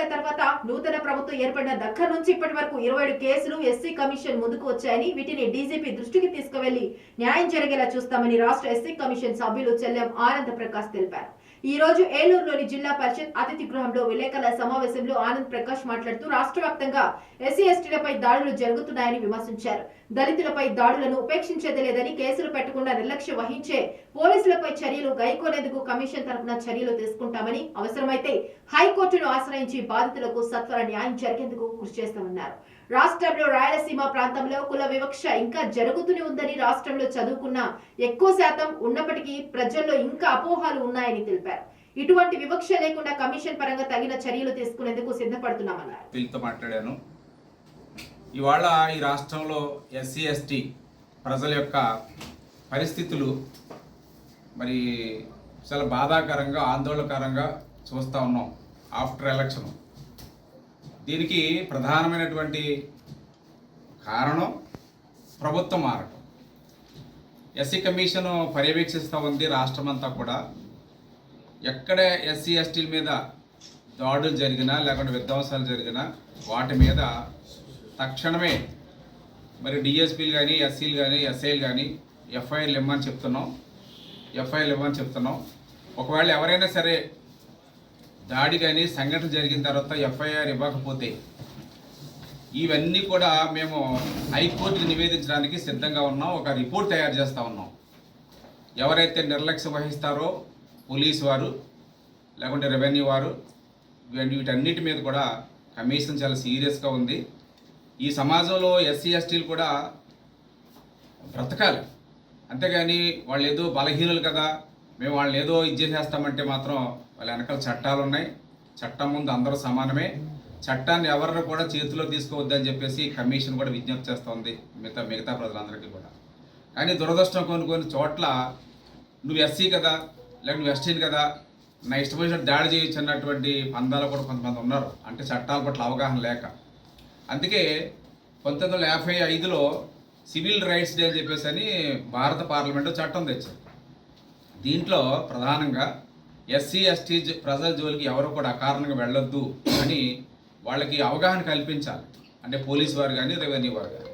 ఎన్నికల తర్వాత నూతన ప్రభుత్వం ఏర్పడిన దగ్గర నుంచి ఇప్పటి వరకు ఇరవై ఏడు కేసులు ఎస్సీ కమిషన్ ముందుకు వచ్చాయని వీటిని డీజీపీ దృష్టికి తీసుకువెళ్ళి న్యాయం జరిగేలా చూస్తామని రాష్ట్ర ఎస్సీ కమిషన్ సభ్యులు చెల్లెం ఆనంద్ ప్రకాష్ తెలిపారు. ఈ రోజు ఏలూరులోని జిల్లా పరిషత్ అతిథి గృహంలో విలేకరుల సమావేశంలో ఆనంద్ ప్రకాష్ మాట్లాడుతూ రాష్ట్ర వ్యాప్తంగా ఎస్సీ ఎస్టీలపై దాడులు జరుగుతున్నాయని విమర్శించారు. దళితులపై దాడులను ఉపేక్షించేది లేదని కేసులు పెట్టకుండా నిర్లక్ష్యం వహించే పోలీసులపై చర్యలు గైకోలేందుకు కమిషన్ తరఫున చర్యలు తీసుకుంటామని అవసరమైతే హైకోర్టును ఆశ్రయించి బాధితులకు సత్వర న్యాయం జరిగేందుకు కృషి చేస్తామన్నారు. రాష్ట్రంలో రాయలసీమ ప్రాంతంలో కుల వివక్ష ఇంకా జరుగుతూనే ఉందని రాష్ట్రంలో చదువుకున్న ఎక్కువ శాతం ఉన్నప్పటికీ ప్రజల్లో ఇంకా అపోహాలు ఉన్నాయని తెలిపారు. ఇటువంటి వివక్ష లేకుండా కమిషన్ పరంగా తగిన చర్యలు తీసుకునేందుకు సిద్ధపడుతున్నామన్నారు. వీళ్ళతో మాట్లాడాను. ఇవాళ ఈ రాష్ట్రంలో ఎస్సీ ఎస్టీ ప్రజల యొక్క పరిస్థితులు మరి చాలా బాధాకరంగా ఆందోళనకరంగా చూస్తూ ఉన్నాం. After election. దీనికి ప్రధానమైనటువంటి కారణం ప్రభుత్వం మారటం. ఎస్సీ కమిషన్ పర్యవేక్షిస్తూ ఉంది రాష్ట్రమంతా కూడా. ఎక్కడ ఎస్సీ ఎస్టీల మీద దాడులు జరిగినా లేకుంటే విధ్వంసాలు జరిగినా వాటి మీద తక్షణమే మరి డిఎస్పీలు కానీ ఎస్సీలు కానీ ఎస్ఐలు కానీ ఎఫ్ఐఆర్లు ఇవ్వమని చెప్తున్నాం. ఎఫ్ఐఆర్లు ఇవ్వమని చెప్తున్నాం. ఒకవేళ ఎవరైనా సరే దాడి కానీ సంఘటన జరిగిన తర్వాత ఎఫ్ఐఆర్ ఇవ్వకపోతే ఇవన్నీ కూడా మేము హైకోర్టు నివేదించడానికి సిద్ధంగా ఉన్నాం ఒక రిపోర్ట్ తయారు చేస్తూ ఉన్నాం. ఎవరైతే నిర్లక్ష్యం వహిస్తారో పోలీస్ వారు లేకుంటే రెవెన్యూ వారు వీటన్నిటి మీద కూడా కమిషన్ చాలా సీరియస్గా ఉంది. ఈ సమాజంలో ఎస్సీ ఎస్టీలు కూడా బ్రతకాలి. అంతేగాని వాళ్ళు ఏదో బలహీనులు కదా మేము వాళ్ళని ఏదో ఇది చేసేస్తామంటే మాత్రం వాళ్ళ వెనకాల చట్టాలు ఉన్నాయి. చట్టం ముందు అందరూ సమానమే. చట్టాన్ని ఎవరిని కూడా చేతిలో తీసుకోవద్దని చెప్పేసి కమిషన్ కూడా విజ్ఞప్తి చేస్తోంది. మిగతా మిగతా ప్రజలందరికీ కూడా. కానీ దురదృష్టం కొన్ని కొన్ని చోట్ల నువ్వు ఎస్సీ కదా లేక నువ్వు ఎస్టీని కదా నా ఇష్టమైన దాడి చేయొచ్చు అన్నటువంటి పందాలు కూడా కొంతమంది ఉన్నారు. అంటే చట్టాల పట్ల అవగాహన లేక. అందుకే పంతొమ్మిది వందల యాభై ఐదులో సివిల్ రైట్స్ డే అని చెప్పేసి అని భారత పార్లమెంటు చట్టం తెచ్చారు. దీంట్లో ప్రధానంగా ఎస్సీ ఎస్టీ ప్రజల జోలికి ఎవరు కూడా అకారణంగా వెళ్ళొద్దు అని వాళ్ళకి అవగాహన కల్పించాలి. అంటే పోలీస్ వారు కానీ రెవెన్యూ వారు కానీ